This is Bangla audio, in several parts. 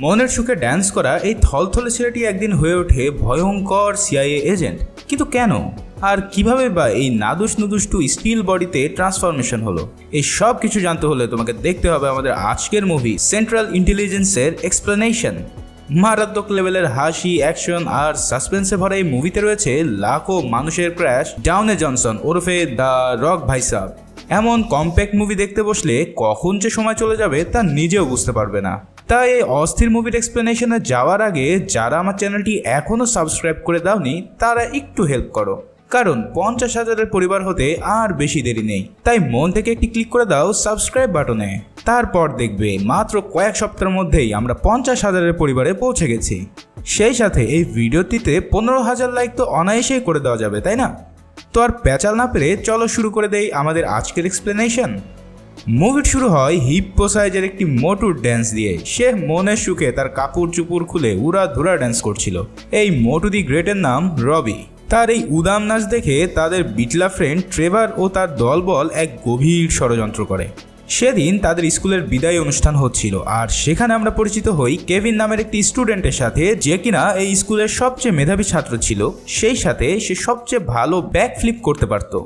মনের সুখে ড্যান্স করা এই থলথলে ছেলেটি একদিন হয়ে ওঠে ভয়ঙ্কর সিআইএ এজেন্ট কিন্তু কেন? আর কীভাবে বা এই নাদুস নুদুস টু স্টিল বডিতে ট্রান্সফরমেশন হলো? এই সব কিছু জানতে হলে তোমাকে দেখতে হবে আমাদের আজকের মুভি সেন্ট্রাল ইন্টেলিজেন্সের এক্সপ্লেনেশন মারাত্মক লেভেলের হাসি অ্যাকশন আর সাসপেন্সে ভরা এই মুভিতে রয়েছে লাখো মানুষের ক্র্যাশ ডাউনে জনসন ওরফে দ্য রক ভাইসাব এমন কম্প্যাক্ট মুভি দেখতে বসলে কখন যে সময় চলে যাবে তা নিজেও বুঝতে পারবে না। তাই এই অস্থির মুভির এক্সপ্লেনেশনে যাওয়ার আগে যারা আমার চ্যানেলটি এখনও সাবস্ক্রাইব করে দাওনি, তারা একটু হেল্প করো। কারণ পঞ্চাশ হাজারের পরিবার হতে আর বেশি দেরি নেই। তাই মন থেকে একটি ক্লিক করে দাও সাবস্ক্রাইব বাটনে। তারপর দেখবে মাত্র কয়েক সপ্তাহের মধ্যেই আমরা পঞ্চাশ হাজারের পরিবারে পৌঁছে গেছি। সেই সাথে এই ভিডিওটিতে পনেরো হাজার লাইক তো অনায়াসেই করে দেওয়া যাবে, তাই না? তো আর প্যাচাল না পেরে চলো শুরু করে দেই আমাদের আজকের এক্সপ্লেনেশন মুভি শুরু হয় হিপ্পো সাইজের একটি মোটুর ড্যান্স দিয়ে। সে মনের সুখে তার কাপড় চুপুর খুলে উড়া ধুরা ড্যান্স করছিল। এই মোটু দি গ্রেটের নাম রবি। তার এই উদাম নাচ দেখে তাদের বিটলা ফ্রেন্ড ট্রেভার ও তার দলবল এক গভীর ষড়যন্ত্র করে। সেদিন তাদের স্কুলের বিদায় অনুষ্ঠান হচ্ছিল আর সেখানে আমরা পরিচিত হই কেভিন নামের একটি স্টুডেন্টের সাথে যে কিনা এই স্কুলের সবচেয়ে মেধাবী ছাত্র ছিল। সেই সাথে সে সবচেয়ে ভালো ব্যাক ফ্লিপ করতে পারত।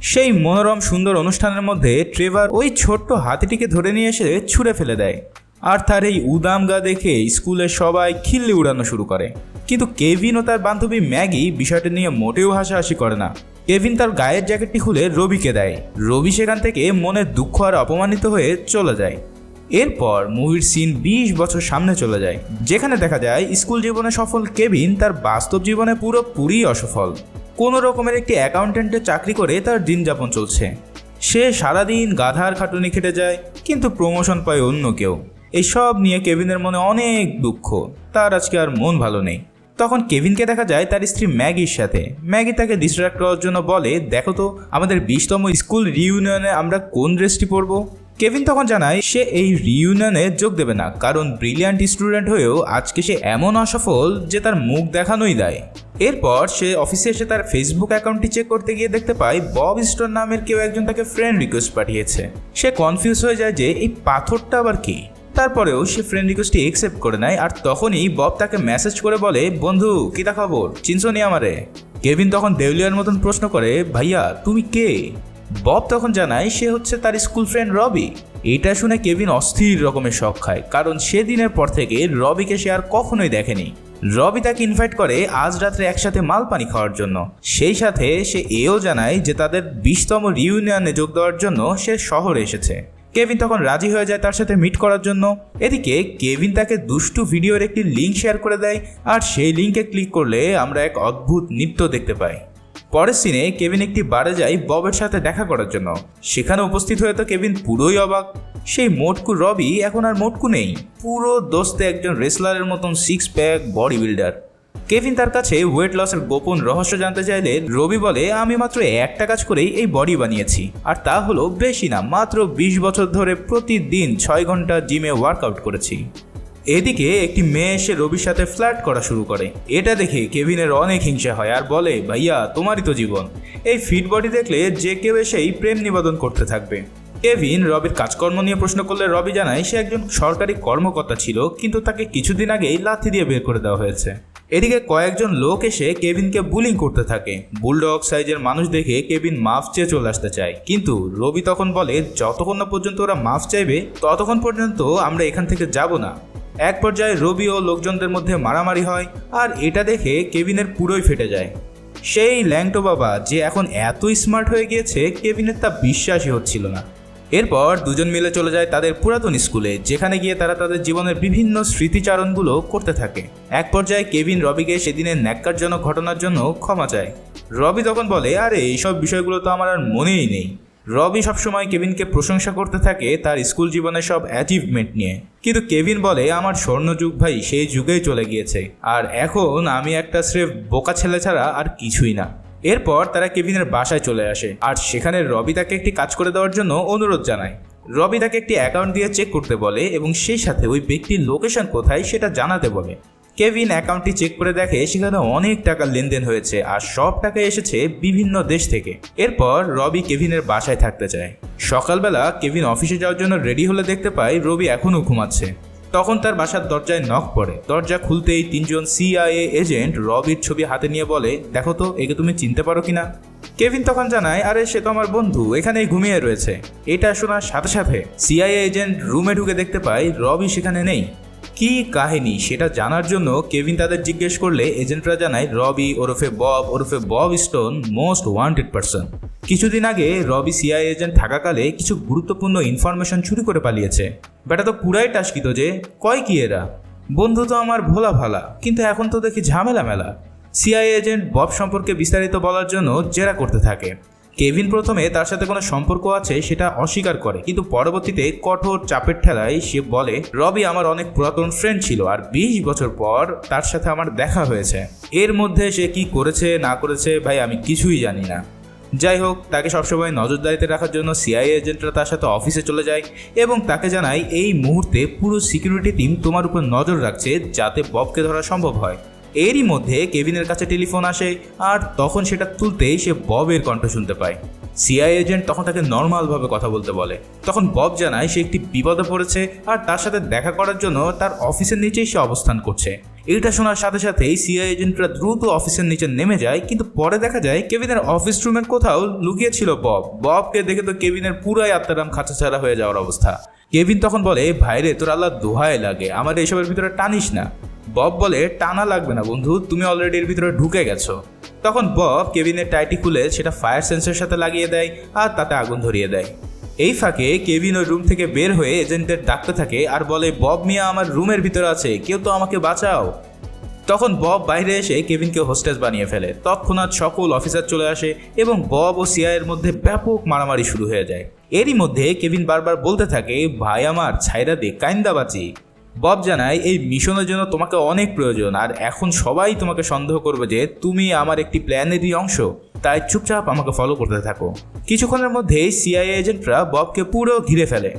সেই মনোরম সুন্দর অনুষ্ঠানের মধ্যে ট্রেভার ওই ছোট্ট হাতিটিকে ধরে নিয়ে এসে ছুঁড়ে ফেলে দেয়। আর তার এই উদাম গা দেখে স্কুলের সবাই খিল্লি উড়ানো শুরু করে। কিন্তু কেভিন ও তার বান্ধবী ম্যাগি বিষয়টা নিয়ে মোটেও হাসাহাসি করে না। কেভিন তার গায়ের জ্যাকেটটি খুলে রবিকে দেয়। রবি সেখান থেকে মনে দুঃখ আর অপমানিত হয়ে চলে যায়। এরপর মুভির সিন বিশ বছর সামনে চলে যায়, যেখানে দেখা যায় স্কুল জীবনে সফল কেভিন তার বাস্তব জীবনে পুরোপুরি অসফল। কোনো রকমের একটি অ্যাকাউন্টেন্টের চাকরি করে তার দিন যাপন চলছে। সে সারাদিন গাধার খাটুনি খেটে যায়, কিন্তু প্রমোশন পায় অন্য কেউ। এইসব নিয়ে কেভিনের মনে অনেক দুঃখ। তার আজকে আর মন ভালো নেই। তখন কেভিনকে দেখা যায় তার স্ত্রী ম্যাগির সাথে। ম্যাগি তাকে ডিস্ট্রাক্ট করার জন্য বলে, দেখো তো, আমাদের বিশতম স্কুল রিউনিয়নে আমরা কোন ড্রেসটি পরবো? কেভিন তখন জানায়, সে এই রিউনিয়নে যোগ দেবে না, কারণ ব্রিলিয়ান্ট স্টুডেন্ট হয়েও আজকে সে এমন অসফল যে তার মুখ দেখানোই দেয়। এরপর সে অফিসে এসে তার ফেসবুক অ্যাকাউন্টটি চেক করতে গিয়ে দেখতে পায় বব স্টোর নামের কেউ একজন তাকে ফ্রেন্ড রিকোয়েস্ট পাঠিয়েছে। সে কনফিউজ হয়ে যায় যে এই পাথরটা আবার কি? তারপরেও সে ফ্রেন্ড রিকোয়েস্টটি একসেপ্ট করে নেয় আর তখনই বব তাকে মেসেজ করে বলে, বন্ধু, কি তা খবর? চিনছো নি আমারে? কেভিন তখন দেউলিয়ার মতন প্রশ্ন করে, ভাইয়া, তুমি কে? বব তখন জানায়, সে হচ্ছে তার স্কুল ফ্রেন্ড রবি এটা শুনে কেভিন অস্থির রকমের শখ খায়, কারণ সেদিনের পর থেকে রবিকে সে আর কখনোই দেখেনি। রবি তাকে ইনভাইট করে আজ রাত্রে একসাথে মালপানি খাওয়ার জন্য। সেই সাথে সে এও জানায় যে তাদের বিশতম রিউনিয়নে যোগ দেওয়ার জন্য সে শহরে এসেছে। কেভিন তখন রাজি হয়ে যায় তার সাথে মিট করার জন্য। এদিকে কেভিন তাকে দুষ্টু ভিডিওর একটি লিঙ্ক শেয়ার করে দেয়, আর সেই লিঙ্কে ক্লিক করলে আমরা এক অদ্ভুত নৃত্য দেখতে পাই। পরের সিনে কেভিন একটি বারে যায় ববের সাথে দেখা করার জন্য। সেখানে উপস্থিত হয়ে তো কেভিন পুরোই অবাক। সেই মোটকু রবি এখন আর মোটকু নেই। পুরো দোস্তে একজন রেসলারের মতন six pack body builder Kevin তার কাছে ওয়েট লসের গোপন রহস্য জানতে চাইলে রবি বলে, আমি মাত্র একটা কাজ করেই এই বডি বানিয়েছি। আর তা হলো বেশি না, মাত্র বিশ বছর ধরে প্রতিদিন ছয় ঘণ্টা জিমে ওয়ার্কআউট করেছি। এদিকে একটি মেয়ে এসে রবির সাথে ফ্ল্যাট করা শুরু করে। এটা দেখে কেভিনের অনেক হিংসা হয় আর বলে, ভাইয়া, তোমারই তো জীবন। এই ফিট বডি দেখলে যে কেউ এসেই প্রেম নিবেদন করতে থাকবে। কেভিন রবির কাজকর্ম নিয়ে প্রশ্ন করলে রবি জানায়, সে একজন সরকারি কর্মকর্তা ছিল, কিন্তু তাকে কিছুদিন আগেই লাথি দিয়ে বের করে দেওয়া হয়েছে। এদিকে কয়েকজন লোক এসে কেভিনকে বুলিং করতে থাকে। বুলডগ সাইজের মানুষ দেখে কেভিন মাফ চেয়ে চলে আসতে চায়। কিন্তু রবি তখন বলে, যতক্ষণ না পর্যন্ত ওরা মাফ চাইবে, ততক্ষণ পর্যন্ত আমরা এখান থেকে যাব না। এক পর্যায়ে রবি ও লোকজনদের মধ্যে মারামারি হয়, আর এটা দেখে কেবিনের পুরোই ফেটে যায়। সেই ল্যাংটো বাবা যে এখন এতই স্মার্ট হয়ে গিয়েছে কেভিনের তা বিশ্বাসই হচ্ছিল না। এরপর দুজন মিলে চলে যায় তাদের পুরাতন স্কুলে, যেখানে গিয়ে তারা তাদের জীবনের বিভিন্ন স্মৃতিচারণগুলো করতে থাকে। এক পর্যায়ে কেভিন রবিকে সেদিনের ন্যাক্কারজনক ঘটনার জন্য ক্ষমা চায়। রবি তখন বলে, আরে, এইসব বিষয়গুলো তো আমার আর মনেই নেই। রবি সবসময় কেভিনকে প্রশংসা করতে থাকে তার স্কুল জীবনের সব অ্যাচিভমেন্ট নিয়ে। কিন্তু কেভিন বলে, আমার স্বর্ণযুগ ভাই, সেই যুগেই চলে গিয়েছে। আর এখন আমি একটা স্রেফ বোকা ছেলে ছাড়া আর কিছুই না। এরপর তারা কেভিনের বাসায় চলে আসে আর সেখানে রবি তাকে একটি কাজ করে দেওয়ার জন্য অনুরোধ জানায়। রবি তাকে একটি অ্যাকাউন্ট দিয়ে চেক করতে বলে এবং সেই সাথে ওই ব্যক্তির লোকেশন কোথায় সেটা জানাতে বলে। কেভিন অ্যাকাউন্টটি চেক করে দেখে সেখানে অনেক টাকা লেনদেন হয়েছে আর সব টাকা এসেছে বিভিন্ন দেশ থেকে। এরপর রবি কেভিনের বাসায় থাকতে চায়। সকালবেলা কেভিন অফিসে যাওয়ার জন্য রেডি হলে দেখতে পায় রবি এখনও ঘুমাচ্ছে। তখন তার বাসার দরজায় নখ পড়ে। দরজা খুলতেই তিনজন সিআইএ এজেন্ট রবির ছবি হাতে নিয়ে বলে, দেখো তো, একে তুমি চিনতে পারো কিনা? কেভিন তখন জানায়, আরে, সে তো আমার বন্ধু, এখানেই ঘুমিয়ে রয়েছে। এটা শোনার সাথে সাথে সিআইএ এজেন্ট রুমে ঢুকে দেখতে পায় রবি সেখানে নেই। কি কাহিনী সেটা জানার জন্য কেভিন তাদের জিজ্ঞেস করলে এজেন্টরা জানায়, রবি ওরফে বব ওরফে Bob Stone most wanted person. কিছুদিন আগে রবি সিআই এজেন্ট থাকাকালে কিছু গুরুত্বপূর্ণ ইনফরমেশন চুরি করে পালিয়েছে। বেটা তো পুরাই টাস্কিত যে, কয় কি এরা? বন্ধু তো আমার ভোলা ভালা, কিন্তু এখন তো দেখি ঝামেলা মেলা। সিআই এজেন্ট বব সম্পর্কে বিস্তারিত বলার জন্য জেরা করতে থাকে। কেভিন প্রথমে তার সাথে কোনো সম্পর্ক আছে সেটা অস্বীকার করে, কিন্তু পরবর্তীতে কঠোর চাপের ঠেলায় সে বলে, রবি আমার অনেক পুরাতন ফ্রেন্ড ছিল আর বিশ বছর পর তার সাথে আমার দেখা হয়েছে। এর মধ্যে সে কি করেছে, না করেছে, ভাই, আমি কিছুই জানি না। যাই হোক, তাকে সবসময় নজরদারিতে রাখার জন্য সিআই এজেন্টরা তার সাথে অফিসে চলে যায় এবং তাকে জানায়, এই মুহূর্তে পুরো সিকিউরিটি টিম তোমার উপর নজর রাখছে যাতে ববকে ধরা সম্ভব হয়। এরই মধ্যে কেভিনের কাছে টেলিফোন আসে আর তখন সেটা তুলতেই সে ববের কণ্ঠ শুনতে পায়। সিআই এজেন্ট তখন তাকে নর্মালভাবে কথা বলতে বলে। তখন বব জানায় সে একটি বিপদে পড়েছে আর তার সাথে দেখা করার জন্য তার অফিসের নিচেই সে অবস্থান করছে। এটা শোনার সাথে সাথেই সিআই এজেন্টরা দ্রুত অফিসের নিচে নেমে যায়, কিন্তু পরে দেখা যায় কেবিনের অফিস রুমের কোথাও লুকিয়ে ছিল বব। ববকে দেখে তো কেবিনের পুরাই আত্মারাম খাঁচা ছাড়া হয়ে যাওয়ার অবস্থা। কেভিন তখন বলে, ভাইরে, তোর আল্লাহ দোহায় লাগে। আমার এসবের ভিতরে টানিস না। বব বলে, টানা লাগবে না বন্ধু, তুমি অলরেডি এর ভিতরে ঢুকে গেছো। তখন বব কেভিনের টাইটি খুলে সেটা ফায়ার সেন্সের সাথে লাগিয়ে দেয় আর তাতে আগুন ধরিয়ে দেয়। এই ফাঁকে কেভিন ওই রুম থেকে বের হয়ে এজেন্টের ডাকতে থাকে আর বলে, বব মিয়া আমার রুমের ভিতরে আছে, কেউ তো আমাকে বাঁচাও। তখন বব বাইরে এসে কেভিনকে হোস্টেস বানিয়ে ফেলে। তৎক্ষণাৎ সকল অফিসার চলে আসে এবং বব ও সিআইয়ের মধ্যে ব্যাপক মারামারি শুরু হয়ে যায়। এরই মধ্যে কেভিন বারবার বলতে থাকে, ভাই আমার, ছাইরা দে, কাইন্দা বাঁচি বব জানায়, এই মিশনের জন্য তোমাকে অনেক প্রয়োজন, আর এখন সবাই তোমাকে সন্দেহ করবে যে তুমি আমার একটি প্ল্যানেরই অংশ। তাই চুপচাপ আমাকে ফলো করতে থাকো। কিছুক্ষণের মধ্যেই সিআইএ এজেন্টরা ববকে পুরো ঘিরে ফেলে।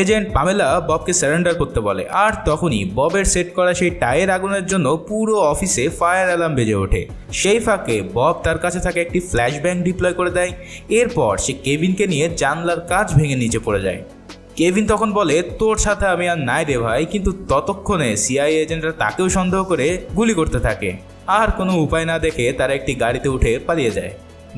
এজেন্ট পামেলা ববকে সারেন্ডার করতে বলে, আর তখনই ববের সেট করা সেই টায়ার আগুনের জন্য পুরো অফিসে ফায়ার অ্যালার্ম বেজে ওঠে। সেই ফাঁকে বব তার কাছে থাকা একটি ফ্ল্যাশ ব্যাং ডিপ্লয় করে দেয়। এরপর সে কেবিনকে নিয়ে জানলার কাজ ভেঙে নিচে পড়ে যায়। কেভিন তখন বলে, তোর সাথে আমি আর নাই রে ভাই। কিন্তু ততক্ষণে সিআই এজেন্টরা তাকেও সন্দেহ করে গুলি করতে থাকে। আর কোনো উপায় না দেখে তারা একটি গাড়িতে উঠে পালিয়ে যায়।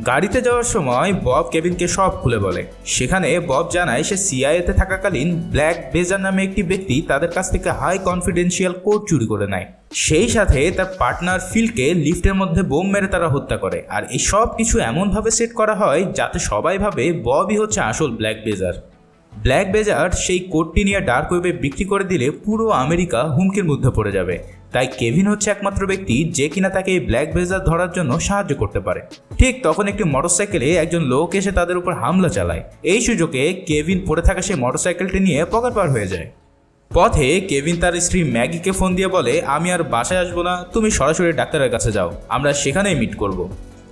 গাড়িতে যাওয়ার সময় বব কেভিনকে সব খুলে বলে। সেখানে বব জানায়, সে সিআইএতে থাকাকালীন ব্ল্যাক বেজার নামে একটি ব্যক্তি তাদের কাছ থেকে হাই কনফিডেন্সিয়াল কোড চুরি করে নেয়। সেই সাথে তার পার্টনার ফিলকে লিফটের মধ্যে বোম মেরে তারা হত্যা করে। আর এই সব কিছু এমনভাবে সেট করা হয় যাতে সবাই ভাবে ববই হচ্ছে আসল ব্ল্যাক বেজার ব্ল্যাক বেজার সেই কোডটি নিয়ে ডার্ক ওয়েবে বিক্রি করে দিলে পুরো আমেরিকা হুমকির মধ্যে পড়ে যাবে। তাই কেভিন হচ্ছে একমাত্র ব্যক্তি যে কিনা তাকে এই ব্ল্যাক বেজার ধরার জন্য সাহায্য করতে পারে। ঠিক তখন একটি মোটরসাইকেলে একজন লোক এসে তাদের উপর হামলা চালায়। এই সুযোগে কেভিন পড়ে থাকা সেই মোটরসাইকেলটি নিয়ে পকেট পার হয়ে যায়। পথে কেভিন তার স্ত্রী ম্যাগিকে ফোন দিয়ে বলে, আমি আর বাসায় আসব না, তুমি সরাসরি ডাক্তারের কাছে যাও, আমরা সেখানেই মিট করব।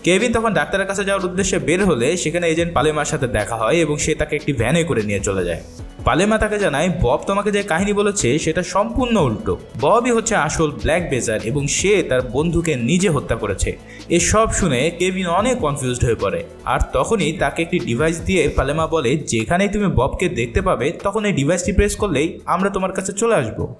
কেভিন তখন ডাক্তারের কাছে যাওয়ার উদ্দেশ্যে বের হলে সেখানে এজেন্ট পালেমার সাথে দেখা হয় এবং সে তাকে একটি ভ্যানে করে নিয়ে চলে যায়। পালেমা তাকে জানায়, বব তোমাকে যে কাহিনী বলেছে সেটা সম্পূর্ণ উল্টো। ববই হচ্ছে আসল ব্ল্যাক বেজার এবং সে তার বন্ধুকে নিজে হত্যা করেছে। এসব শুনে কেভিন অনেক কনফিউজড হয়ে পড়ে। আর তখনই তাকে একটি ডিভাইস দিয়ে পালেমা বলে, যেখানেই তুমি ববকে দেখতে পাবে, তখন এই ডিভাইসটি প্রেস করলেই আমরা তোমার কাছে চলে আসব।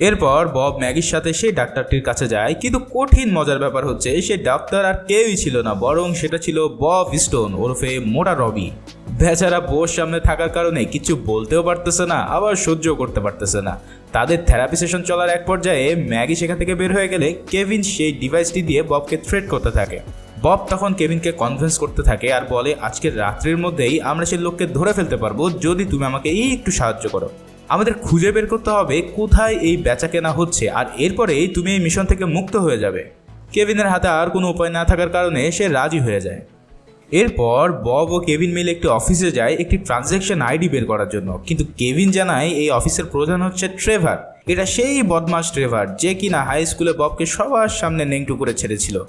এরপর বব ম্যাগির সাথে সেই ডাক্তারটির কাছে যায়, কিন্তু কঠিন মজার ব্যাপার হচ্ছে সে ডাক্তার আর কেউই ছিল না, বরং সেটা ছিল বব স্টোন ওরফে মোটা রবি। বেচারা বোর সামনে থাকার কারণে কিছু বলতেও পারতেছে না, আবার সহ্যও করতে পারতেছে না। তাদের থেরাপি সেশন চলার এক পর্যায়ে ম্যাগি সেখান থেকে বের হয়ে গেলে কেভিন সেই ডিভাইসটি দিয়ে ববকে থ্রেট করতে থাকে। বব তখন কেভিনকে কনভিন্স করতে থাকে আর বলে আজকের রাত্রির মধ্যেই আমরা সেই লোককে ধরে ফেলতে পারব, যদি তুমি আমাকে এই একটু সাহায্য করো। আমাদের খুঁজে বের করতে হবে কোথায় এই বেচা কেনা হচ্ছে আর এরপরেই তুমি এই মিশন থেকে মুক্ত হয়ে যাবে। কেভিনের হাতে আর কোনো উপায় না থাকার কারণে সে রাজি হয়ে যায়। এরপর বব ও কেভিন মিলে একটি অফিসে যায় একটি ট্রানজ্যাকশন আইডি বের করার জন্য। কিন্তু কেভিন জানায় এই অফিসের প্রধান হচ্ছে ট্রেভার। এটা সেই বদমাস ট্রেভার যে কিনা হাই স্কুলে ববকে সবার সামনে নেংটু করে ছেড়েছিল।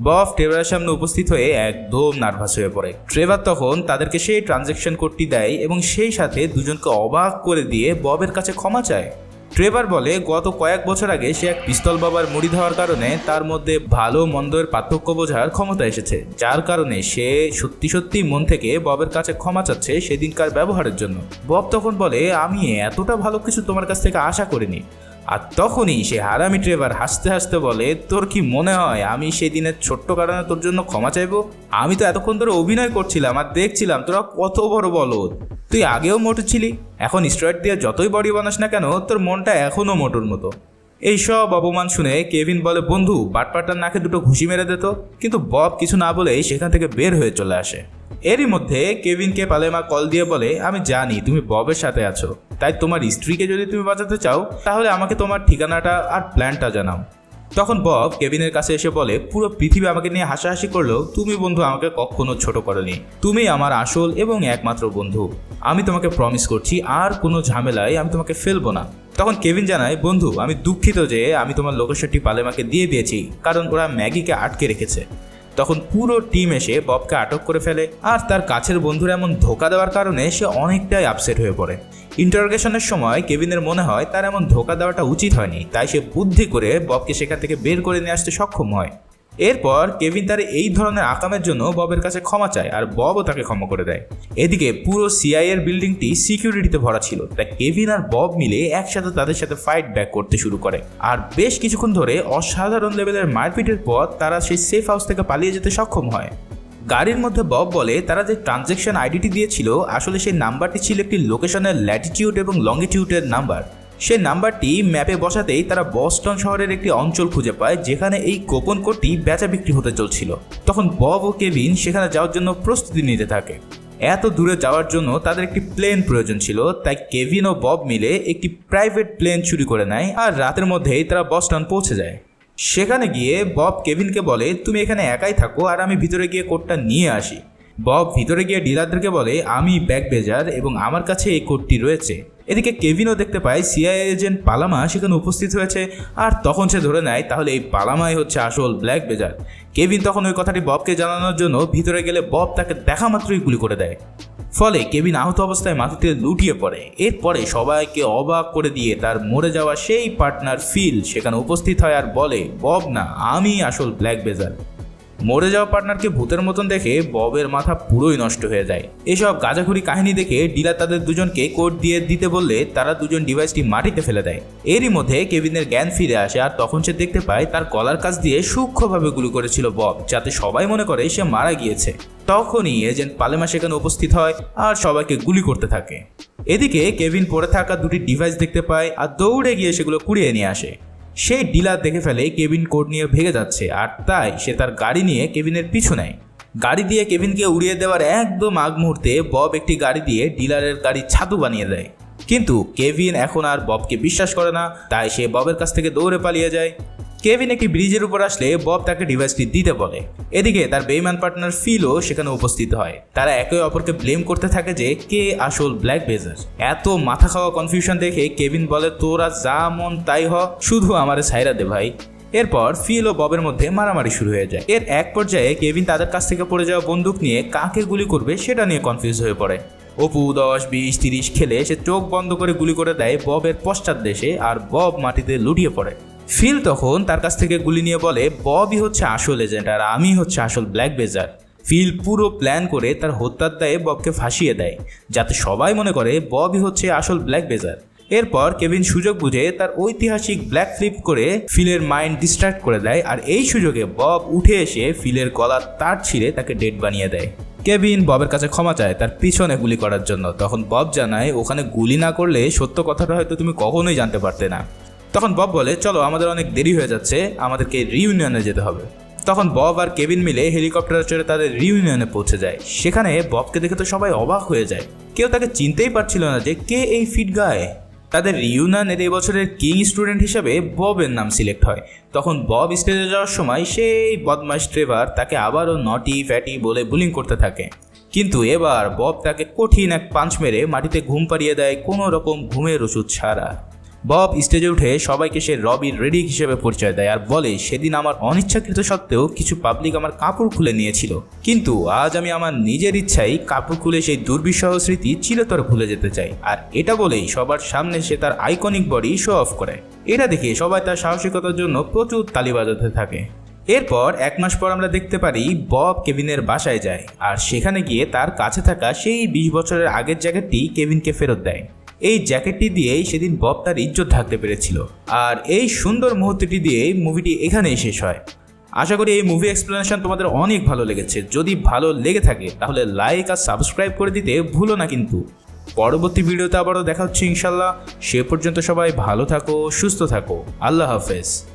বব ট্রেভারের সামনে উপস্থিত হয়ে একদম নার্ভাস হয়ে পড়ে। ট্রেভার তখন তাদেরকে সেই ট্রানজ্যাকশন কোডটি দেয় এবং সেই সাথে দুজনকে অবাক করে দিয়ে ববের কাছে ক্ষমা চায়। ট্রেভার বলে, গত কয়েক বছর আগে সে এক পিস্তল বাবার মুড়ি দেওয়ার কারণে তার মধ্যে ভালো মন্দের পার্থক্য বোঝার ক্ষমতা এসেছে, যার কারণে সে সত্যি সত্যি মন থেকে ববের কাছে ক্ষমা চাচ্ছে সেদিনকার ব্যবহারের জন্য। বব তখন বলে, আমি এতটা ভালো কিছু তোমার কাছ থেকে আশা করিনি। আর তখনই সে হারামি ট্রেভার হাসতে হাসতে বলে, তোর কি মনে হয় আমি সেই দিনের ছোট্ট কারণে তোর জন্য ক্ষমা চাইব? আমি তো এতক্ষণ ধরে অভিনয় করছিলাম আর দেখছিলাম তোরা কত বড় বলদ। তুই আগেও মোটর ছিলি, এখন স্ট্রয়েড দিয়ে যতই বডি বানাস না কেন তোর মনটা এখনও মোটর মতো। এই সব অপমান শুনে কেভিন বলে, বন্ধু বাটপাটার নাকে দুটো ঘুষি মেরে দিত কিন্তু বব কিছু না বলেই সেখান থেকে বের হয়ে চলে আসে। এরই মধ্যে কেভিনকে পালেমা কল দিয়ে বলে, আমি জানি তুমি ববের সাথে আছো, তাই তোমার স্ত্রীকে যদি তুমি বাঁচাতে চাও, তাহলে আমাকে তোমার ঠিকানাটা আর প্ল্যানটা জানাও। তখন বব কেবিনের কাছে এসে বলে, পুরো পৃথিবী আমাকে নিয়ে হাসাহাসি করলেও তুমি বন্ধু আমাকে কখনো ছোট করনি। তুমি আমার আসল এবং একমাত্র বন্ধু। আমি তোমাকে প্রমিস করছি, আর কোনো ঝামেলায় আমি তোমাকে ফেলব না। তখন কেভিন জানায়, বন্ধু, আমি দুঃখিত যে আমি তোমার লোকেশনটি পালেমাকে দিয়ে দিয়েছি, কারণ ওরা ম্যাগিকে আটকে রেখেছে। তখন পুরো টিম এসে ববকে আটক করে ফেলে, আর তার কাছের বন্ধুর এমন ধোকা দেওয়ার কারণে সে অনেকটাই আপসেট হয়ে পড়ে। ইন্টারোগেশনের সময় কেবিনের মনে হয় তার এমন ধোকা দেওয়াটা উচিত হয়নি, তাই সে বুদ্ধি করে ববকে সেখান থেকে বের করে নিয়ে আসতে সক্ষম হয়। এরপর কেভিন তার এই ধরনের আকামের জন্য ববের কাছে ক্ষমা চায় আর ববও তাকে ক্ষমা করে দেয়। এদিকে পুরো সিআই এর বিল্ডিংটি সিকিউরিটিতে ভরা ছিল, তাই কেভিন আর বব মিলে একসাথে তাদের সাথে ফাইট ব্যাক করতে শুরু করে। আর বেশ কিছুক্ষণ ধরে অসাধারণ লেভেলের মারপিটের পর তারা সেই সেফ হাউস থেকে পালিয়ে যেতে সক্ষম হয়। গাড়ির মধ্যে বব বলে, তারা যে ট্রানজ্যাকশন আইডিটি দিয়েছিল, আসলে সেই নাম্বারটি ছিল একটি লোকেশনের ল্যাটিটিউড এবং লঙ্গিটিউডের নাম্বার সেই নাম্বারটি ম্যাপে বসাতেই তারা বস্টন শহরের একটি অঞ্চল খুঁজে পায়, যেখানে এই গোপন কোডটি বেচা বিক্রি হতে চলছিল। তখন বব ও কেভিন সেখানে যাওয়ার জন্য প্রস্তুতি নিতে থাকে। এত দূরে যাওয়ার জন্য তাদের একটি প্লেন প্রয়োজন ছিল, তাই কেভিন ও বব মিলে একটি প্রাইভেট প্লেন চুরি করে নেয় আর রাতের মধ্যেই তারা বস্টন পৌঁছে যায়। সেখানে গিয়ে বব কেভিনকে বলে, তুমি এখানে একাই থাকো আর আমি ভিতরে গিয়ে কোডটা নিয়ে আসি। বব ভিতরে গিয়ে ডিলারদেরকে বলে, আমি ব্যাগ বেজার এবং আমার কাছে এই কোডটি রয়েছে। এদিকে কেভিনও দেখতে পায়, সিআই এজেন্ট পালামা সেখানে উপস্থিত হয়েছে। আর তখন সে ধরে নেয়, তাহলে এই পালামাই হচ্ছে আসল ব্ল্যাক বেজার কেভিন তখন ওই কথাটি ববকে জানানোর জন্য ভিতরে গেলে বব তাকে দেখা মাত্রই গুলি করে দেয়। ফলে কেভিন আহত অবস্থায় মাটিতে লুটিয়ে পড়ে। এরপরে সবাইকে অবাক করে দিয়ে তার মরে যাওয়া সেই পার্টনার ফিল সেখানে উপস্থিত হয় আর বলে, বব না, আমি আসল ব্ল্যাক বেজার মরে যাওয়া পার্টনারকে ভূতের মতন দেখে ববের মাথা পুরোই নষ্ট হয়ে যায়। এসব গাজাখুরি কাহিনী দেখে ডিলার তাদের দুজনকে কোড দিয়ে দিতে বললে তারা দুজন ডিভাইসটি মাটিতে ফেলে দেয়। এরই মধ্যে কেভিনের জ্ঞান ফিরে আসে আর তখন সে দেখতে পায় তার গলার কাছ দিয়ে সূক্ষ্মভাবে গুলি করেছিল বব, যাতে সবাই মনে করে সে মারা গিয়েছে। তখনই এজেন্ট পালেমা সেখানে উপস্থিত হয় আর সবাইকে গুলি করতে থাকে। এদিকে কেভিন পড়ে থাকা দুটি ডিভাইস দেখতে পায় আর দৌড়ে গিয়ে সেগুলো কুড়িয়ে নিয়ে আসে। সেই ডিলার দেখে ফেলে কেবিন কোড নিয়ে ভেঙে যাচ্ছে, আর তাই সে তার গাড়ি নিয়ে কেবিনের পিছু নেয়। গাড়ি দিয়ে কেবিনকে উড়িয়ে দেওয়ার একদম আগ মুহূর্তে বব একটি গাড়ি দিয়ে ডিলারের গাড়ি ছাতু বানিয়ে দেয়। কিন্তু কেভিন এখন আর ববকে বিশ্বাস করে না, তাই সে ববের কাছ থেকে দৌড়ে পালিয়ে যায়। কেভিন একটি ব্রিজের উপর আসলে বব তাকে ডিভাইসটি দিতে বলে। এদিকে তার বেইমান পার্টনার ফিলও সেখানে উপস্থিত হয়। তারা একে অপরকে ব্লেম করতে থাকে যে কে আসল ব্ল্যাক বেজার। এত মাথা খাওয়া কনফিউশন দেখে কেভিন বলে, তোরা যা মন তাই হ, শুধু আমারে ছাইরা দে ভাই। এরপর ফিল ও ববের মধ্যে মারামারি শুরু হয়ে যায়। এর এক পর্যায়ে কেভিন তাদের কাছ থেকে পড়ে যাওয়া বন্দুক নিয়ে কাকে গুলি করবে সেটা নিয়ে কনফিউজ হয়ে পড়ে। অপু দশ, বিশ, তিরিশ খেলে সে চোখ বন্ধ করে গুলি করে দেয় ববের পশ্চাৎ দেশে আর বব মাটিতে লুটিয়ে পড়ে। ফিল তখন তার কাছ থেকে গুলি নিয়ে বলে ববই হচ্ছে আসল এজেন্ট আর আমি হচ্ছে আসল ব্ল্যাক বেজার। ফিল পুরো প্ল্যান করে তার হত্যার দায়ে ববকে ফাঁসিয়ে দেয়, যাতে সবাই মনে করে ববই হচ্ছে আসল ব্ল্যাক বেজার। এরপর কেভিন সুযোগ বুঝে তার ঐতিহাসিক ব্ল্যাক ফ্লিপ করে ফিলের মাইন্ড ডিস্ট্র্যাক্ট করে দেয় আর এই সুযোগে বব উঠে এসে ফিলের গলার তার ছিঁড়ে তাকে ডেড বানিয়ে দেয়। কেভিন ববের কাছে ক্ষমা চায় তার পিছনে গুলি করার জন্য। তখন বব জানায়, ওখানে গুলি না করলে সত্য কথাটা হয়তো তুমি কখনোই জানতে পারতে না। তখন বব বলে, চলো, আমাদের অনেক দেরি হয়ে যাচ্ছে, আমাদেরকে রিউনিয়নে যেতে হবে। তখন বব আর কেবিন মিলে হেলিকপ্টারে চড়ে তাদের রিউনিয়নে পৌঁছে যায়। সেখানে ববকে দেখে তো সবাই অবাক হয়ে যায়। কেউ তাকে চিনতেই পারছিল না যে কে এই ফিট গায়ে তাদের রিউনিয়নের এই বছরের কিং স্টুডেন্ট হিসেবে ববের নাম সিলেক্ট হয়। তখন বব স্টেজে যাওয়ার সময় সেই বদমাস ট্রেভার তাকে আবারও নটি ফ্যাটি বলে বুলিং করতে থাকে। কিন্তু এবার বব তাকে কঠিন এক পাঞ্চ মেরে মাটিতে ঘুম পাড়িয়ে দেয় কোনো রকম ঘুমের ওষুধ ছাড়া। বব স্টেজে উঠে সবাইকে সে রবির রেডিক হিসেবে পরিচয় দেয় আর বলে, সেদিন আমার অনিচ্ছাকৃত সত্ত্বেও কিছু পাবলিক আমার কাপড় খুলে নিয়েছিল। কিন্তু আজ আমি আমার নিজের ইচ্ছাই কাপড় খুলে সেই দুর্বিষহ স্মৃতি চিরতর ভুলে যেতে চাই। আর এটা বলেই সবার সামনে সে তার আইকনিক বডি শো অফ করে। এটা দেখে সবাই তার সাহসিকতার জন্য প্রচুর তালি বাজাতে থাকে। এরপর এক মাস পর আমরা দেখতে পারি বব কেভিনের বাসায় যায়। আর সেখানে গিয়ে তার কাছে থাকা সেই বিশ বছরের আগের জ্যাকেটটি কেভিনকে ফেরত দেয়। এই জ্যাকেটটি দিয়েই সেদিন বব তার ইজ্জত থাকতে পেরেছিল। আর এই সুন্দর মুহূর্তটি দিয়েই মুভিটি এখানেই শেষ হয়। আশা করি এই মুভি এক্সপ্লেনেশন তোমাদের অনেক ভালো লেগেছে। যদি ভালো লেগে থাকে, তাহলে লাইক আর সাবস্ক্রাইব করে দিতে ভুলো না কিন্তু। পরবর্তী ভিডিওতে আবারও দেখা হচ্ছে ইনশাল্লাহ। সে পর্যন্ত সবাই ভালো থাকো, সুস্থ থাকো। আল্লাহ হাফেজ।